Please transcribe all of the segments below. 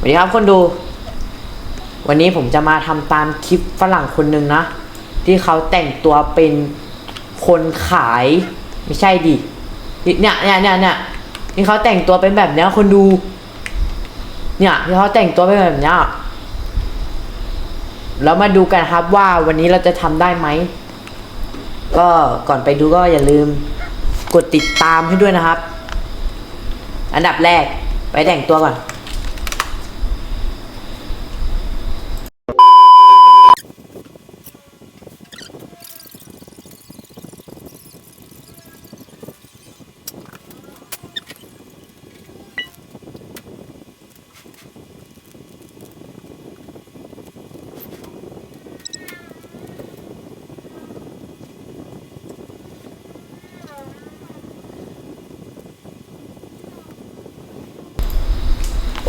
สวัสดีครับคนดู วันนี้ผมจะมาทำตามคลิปฝรั่งคนหนึ่งนะ ที่เขาแต่งตัวเป็นคนขายไม่ใช่ดิเนี่ยเนี่ยเนี่ยเนี่ยที่เขาแต่งตัวเป็นแบบเนี้ยคนดู เนี่ยที่เขาแต่งตัวเป็นแบบเนี้ยแล้วมาดูกันครับว่าวันนี้เราจะทำได้ไหมก็ก่อนไปดูก็อย่าลืมกดติดตามให้ด้วยนะครับ อันดับแรกไปแต่งตัวก่อน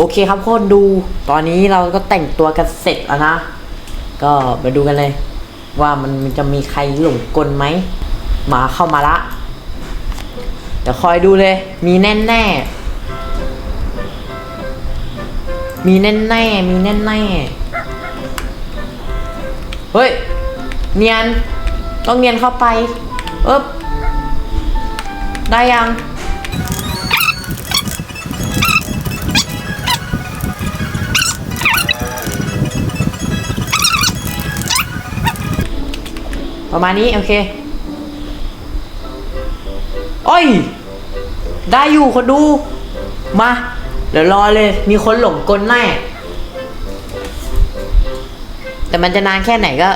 โอเคครับคนดู ตอนนี้เราก็แต่งตัวกันเสร็จแล้วนะ ก็มาดูกันเลย ว่ามันจะมีใครหลงกลไหมมาเข้ามาละเดี๋ยวคอยดูเลย มีแน่แน่มีแน่แน่มีแน่แน่เฮ้ย เนียน ต้องเนียนเข้าไปเอ๊บได้ยัง ประมาณนี้โอเคโอ้ย ได้อยู่คนดู มา เดี๋ยวรอเลย มีคนหลงกลแน่ แต่มันจะนานแค่ไหนก็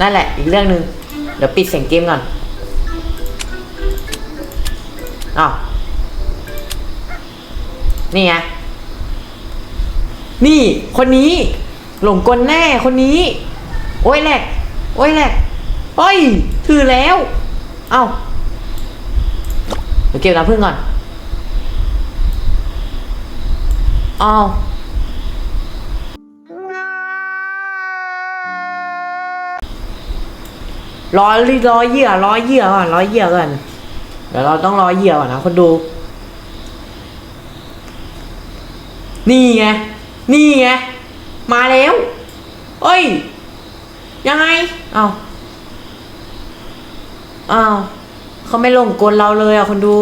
นั่นแหละ อีกเรื่องหนึ่งเดี๋ยวปิดเสียงเกมก่อนอ้าวนี่ไง นี่ คนนี้ หลงกลแน่ คนนี้ โอ้ยแหลก โอ้ยแหลก เฮ้ย ถือแล้ว เอ้าเดี๋ยวเก็บน้ำพึ่งก่อน เอ้าร้อยร้อยเหยื่อร้อยเหยื่อก่อนร้อยเหยื่อก่อนเดี๋ยวเราต้องร้อยเหยื่อก่อนนะคนดู นี่ไง นี่ไง มาแล้ว เอ้ย ยังไง เอ้า อ้าวเขาไม่ลงกลเราเลยอะคนดู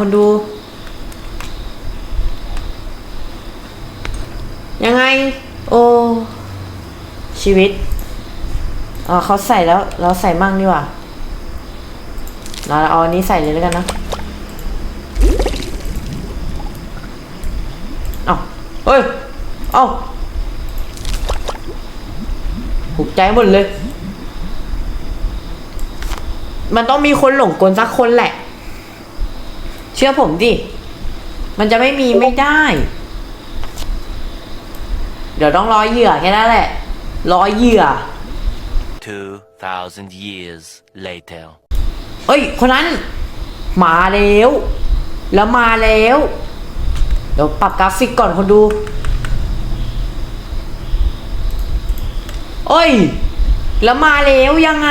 คนดู ยังไง โอ้ ชีวิต อ๋อเขาใส่แล้วเราใส่มั่งดีกว่าเราเอาอันนี้ใส่เลยแล้วกันนะเอาเฮ้ย เอาถูกใจหมดเลย มันต้องมีคนหลงกลสักคนแหละ เชื่อผมดิ มันจะไม่มีไม่ได้ เดี๋ยวต้องรอเหยื่อแค่นั้นแหละ รอเหยื่อ 2,000 years later. เอ้ย คนนั้น มาแล้ว แล้วมาแล้ว เดี๋ยวปรับกราฟิกก่อนคนดูเอ้ย แล้วมาแล้วยังไง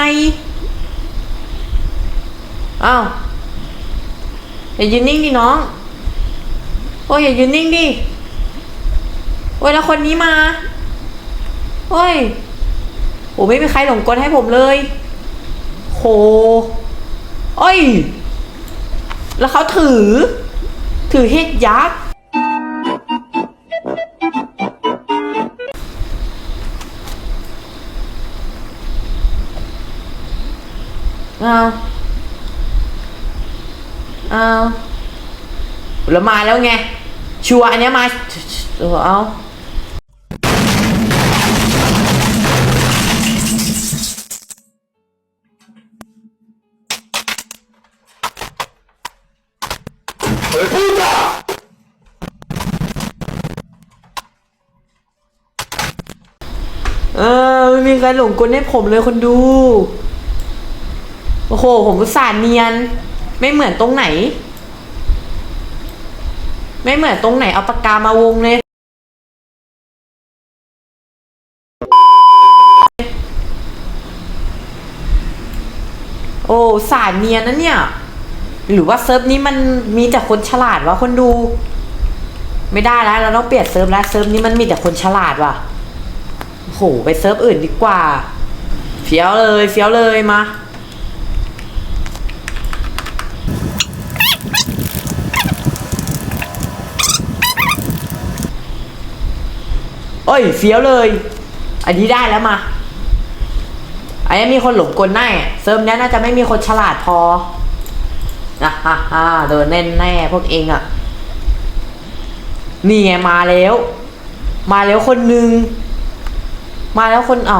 อ้าว อย่ายืนนิ่งดิน้อง โอ้ยอย่ายืนนิ่งดิ โอ้ยแล้วคนนี้มา โอ้ย โอ้ไม่มีใครหลงกลให้ผมเลย โหโอ้ย แล้วเขาถือ ถือเฮ็ดยักษ์ เอาเอาแล้วมาแล้วไง ชัวร์อันเนี้ยมา เออ เอาเออไม่มีใครหลงกลให้ผมเลยคนดู โอ้โห ผมอุตส่าห์เนียน ไม่เหมือนตรงไหน ไม่เหมือนตรงไหนเอาปากกามาวงเลย โอ้สารเนียนนะเนี่ย หรือว่าเซิร์ฟนี้มันมีแต่คนฉลาดวะคนดู ไม่ได้แล้วเราต้องเปลี่ยนเซิร์ฟแล้วเซิร์ฟนี้มันมีแต่คนฉลาดว่ะโหไปเซิร์ฟอื่นดีกว่าเฟี้ยวเลยเฟี้ยวเลยมาเอ้ยเฟี้ยวเลย อันนี้ได้แล้วมา อันนี้มีคนหลงกลแน่เซิร์ฟนี้น่าจะไม่มีคนฉลาดพอ นะฮ่าฮ่าโดนแน่แน่พวกเองอะนี่ไงมาแล้ว มาแล้วคนหนึ่ง มาแล้วคนเอ้า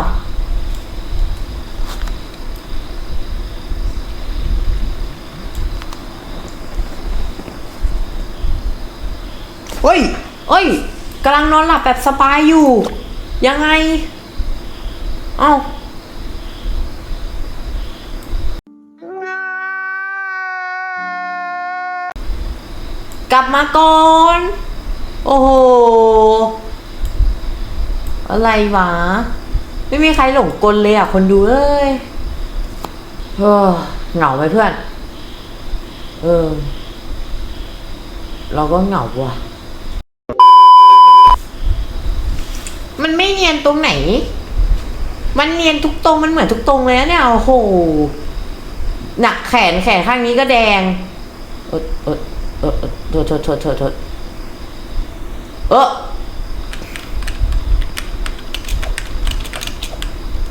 เฮ้ยเอ้ยกำลังนอนหลับแบบสบายอยู่ ยังไง เอ้า กลับมาก่อน โอ้โห อะไรวะ ไม่มีใครหลงกลเลยอะ คนดูเอ้ยเออเหงาไหมเพื่อน เออ เราก็เหงาว่ะ มันไม่เนียนตรงไหน มันเนียนทุกตรง มันเหมือนทุกตรงเลยนะเนี่ย โอ้โห หนักแขนแขนข้างนี้ก็แดง เออเออเออ ทษโทษโทษโทษโทษเออ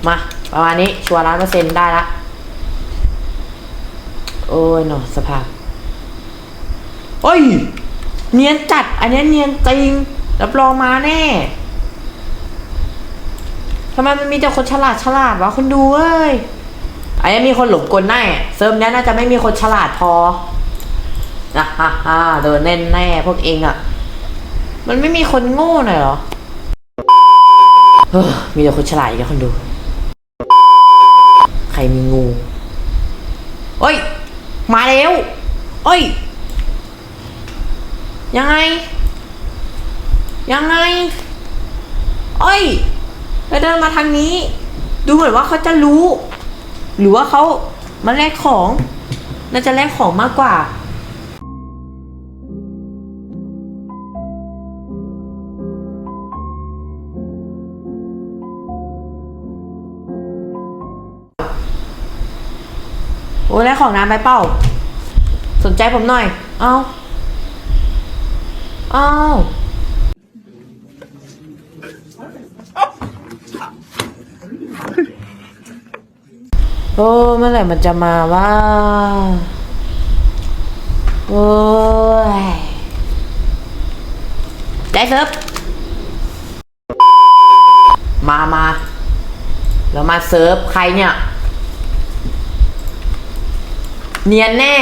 มาประมาณนี้ ชัวร์ล้านเปอร์เซ็นต์ได้ละ โอ้ยหนอสภาพโอ้ย เนียนจัด อันนี้เนียนจริง รับรองมาแน่ทำไมมันมีแต่คนฉลาดฉลาดวะคนดูเอ้ยอันนี้มีคนหลงกลแน่เซิร์ฟเนี้ยน่าจะไม่มีคนฉลาดพอ นะฮ่าฮ่าโดนแน่แน่พวกเองอะ่ะ มันไม่มีคนโง่หน่อยเหรอเฮ้อมีแต่คนฉลาดอีกแล้วคนดู ใครมีงูเอ้ย มาแล้วเอ้ย ยังไง ยังไงเอ้ยแล้วเดินมาทางนี้ ดูเหมือนว่าเขาจะรู้ หรือว่าเขามาแลกของ น่าจะแลกของมากกว่า อ้ได้ของน้ำไปเป้า สนใจผมหน่อย เอาเอาโอ้เมื่อไหร่มันจะมาว่าโอ้ยได้เซิร์ฟมามาแล้วมาเซิร์ฟใครเนี่ย เนียนแน่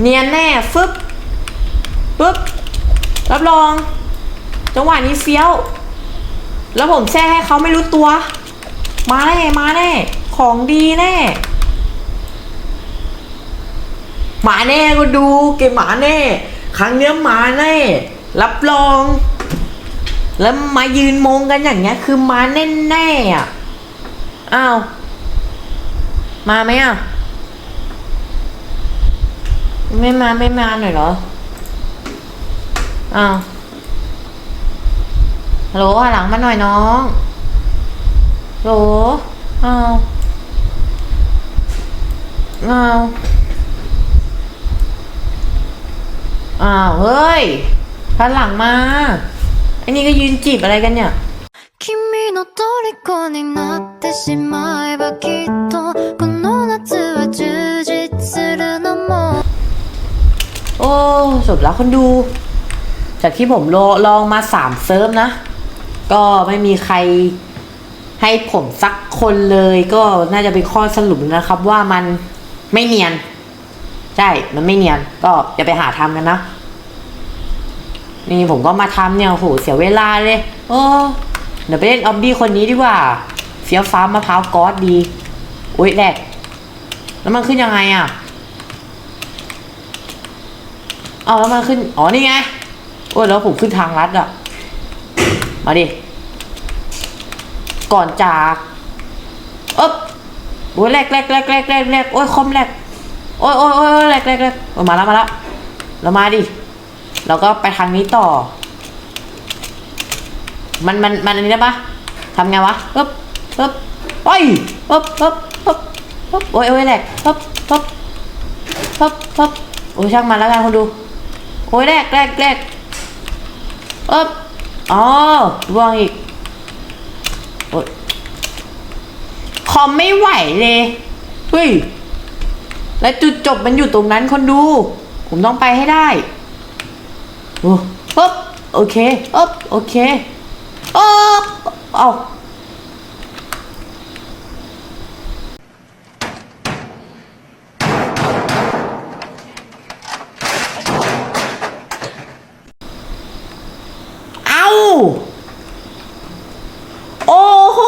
เนียนแน่ฟึบปึ๊บรับรอง จังหวะนี้เฟี้ยว แล้วผมแช่ให้เขาไม่รู้ตัว มาแน่มาแน่ ของดีแน่หมาแน่ก็ดู เกมหมาแน่ ครั้งเนี้ยหมาแน่ รับรอง แล้วมายืนมองกันอย่างเงี้ย คือมาแน่แน่อะอ้าวมาไหมอะ ไม่มาไม่มาหน่อยเหรอ อ้าวฮัลโหลหันหลังมาหน่อยน้องฮัลโหลอ้าวอ้าวอ้าว เฮ้ยหันหลังมาไอ้นี่ก็ยืนจีบอะไรกันเนี่ย 君の虜になってしまえばきっと บแล้วคนดู จากที่ผมลลองมาสามเซิร์ฟนะ ก็ไม่มีใครให้ผมสักคนเลยก็น่าจะเป็นข้อสรุปนะครับ ว่ามันไม่เนียน ใช่ มันไม่เนียน ก็อย่าไปหาทำกันนะ นี่ผมก็มาทำเนี่ยโหเสียเวลาเลยโอ้เดี๋ยวไปเล่นออบบี้คนนี้ดีกว่าเฟี้ยวฟ้ามะพร้าวก๊อดดี อุ้ยแหลกแล้วมันขึ้นยังไงอะ เอาแล้วมันขึ้น อ๋อ นี่ไง โอ้ยแล้วผมขึ้นทางลัดอะ มาดิ ก่อนจากเอ๊บโอ้ยแรกแรกแรกแรกแรกแรกโอ้ยคอมแรกโอ้ยโอ้ยโอ้ยแรกแรกแรกโอ้มาแล้วมาแล้วเรามาดิ เราก็ไปทางนี้ต่อ มันมันมันอันนี้ได้ปะทำไงวะปึ๊บปึ๊บโอ้ยปึ๊บปึ๊บปึ๊บปึ๊บโอ้ยโอ้ยแรกปึ๊บปึ๊บปึ๊บปึ๊บโอ้ยช่างมันแล้วกันคนดู โอ้ยแรกแรกแรกปึ๊บอ๋อร่วงอีกโอ๊ยคอมไม่ไหวเลยเฮ้ยแล้วจุดจบมันอยู่ตรงนั้นคนดู ผมต้องไปให้ได้โอ้ปึ๊บโอเคปึ๊บโอเคอ๊บเอา โอ้โห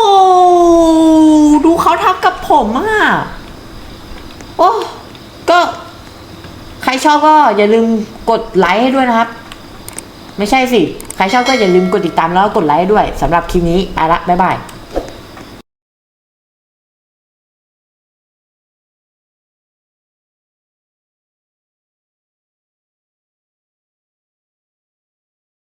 ดูเขาทำกับผมอะ โอ้ก็ใครชอบก็อย่าลืมกดไลค์ให้ด้วยนะครับ ไม่ใช่สิ ใครชอบก็อย่าลืมกดติดตามแล้วกดไลค์ด้วยสำหรับคลิปนี้ไปละบ๊ายบาย